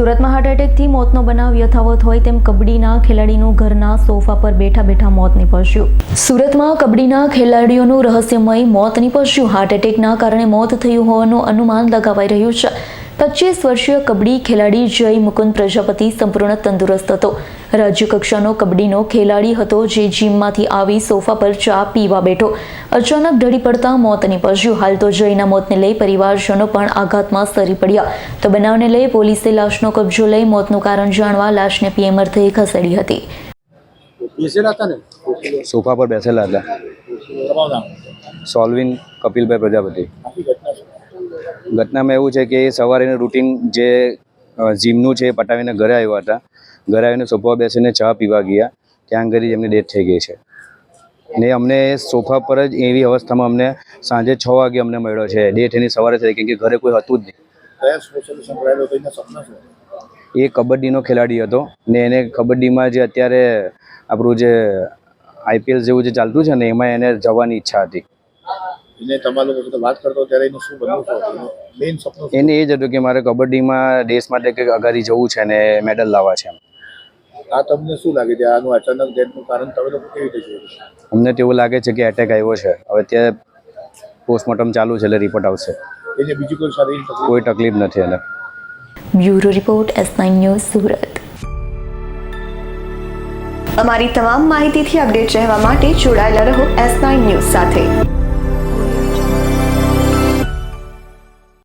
સુરતમાં હાર્ટ એટેકથી મોતનો બનાવ યથાવત હોય તેમ કબડ્ડીના ખેલાડીનું ઘરના સોફા પર બેઠા બેઠા મોત નીપજ્યું. સુરતમાં કબડ્ડીના ખેલાડીઓનું રહસ્યમય મોત નીપજ્યું. હાર્ટ એટેકના કારણે મોત થયું હોવાનું અનુમાન લગાવાઈ રહ્યું છે. પચીસ વર્ષીય કબડ્ડી ખેલાડી જય મુકુંદ પ્રજાપતિ સંપૂર્ણ તંદુરસ્ત હતો. રાજ્ય કક્ષાનો કબડ્ડીનો ખેલાડી હતો જે જીમમાંથી આવી સોફા પર ચા પીવા બેઠો. અચાનક ઢળી પડતા મોત નિપજ્યું. હાલ તો જયના મોતને લઈ પરિવારજનો પણ આઘાતમાં સરી પડ્યા. તો બનાવને લઈ પોલીસે લાશનો કબજો લઈ મોતનું કારણ જાણવા લાશને પીએમ અર્થે ખસેડી હતી. બેસેલા હતા ને? સોફા પર બેસેલા હતા. સોલ્વિન કપિલભાઈ પ્રજાપતિ. ઘટનામાં એવું છે કે એ સવારે રૂટીન જે જીમનું છે એ પટાવીને ઘરે આવ્યા હતા. ઘરે આવીને સોફા બેસીને ચા પીવા ગયા. ત્યાં આગળ એમની ડેથ થઈ ગઈ છે. ને અમને સોફા પર જ એવી અવસ્થામાં અમને સાંજે છ વાગે અમને મળ્યો છે. ડેથ એની સવારે થઈ કેમ કે ઘરે કોઈ હતું જ એના નહીં એ કબડ્ડીનો ખેલાડી હતો. ને એને કબડ્ડીમાં જે અત્યારે આપણું જે આઈપીએલ જેવું જે ચાલતું છે ને એમાં એને જવાની ઈચ્છા હતી. એને તમારા લોકો સાથે વાત કરતો ત્યારે એનું શું બનવું મેઇન સપનું એને એ જ હતું કે મારે કબડ્ડીમાં દેશ માટે કંઈક અગાડી જવું છે અને મેડલ લાવવા છે આ તમને શું લાગે છે? આનું અચાનક ડેથનું કારણ તમે લોકો કેવી રીતે જોયું? અમને તો એવું લાગે છે કે એટેક આવ્યો છે. હવે ત્યાં પોસ્ટમોર્ટમ ચાલુ છે એટલે રિપોર્ટ આવશે. એને બીજી કોઈ શારીરિક કોઈ તકલીફ નથી એને. Bureau report S nine news Surat. અમારી તમામ માહિતીથી અપડેટ રહેવા માટે જોડાયેલા રહો એસ નાઇન ન્યૂઝ સાથે.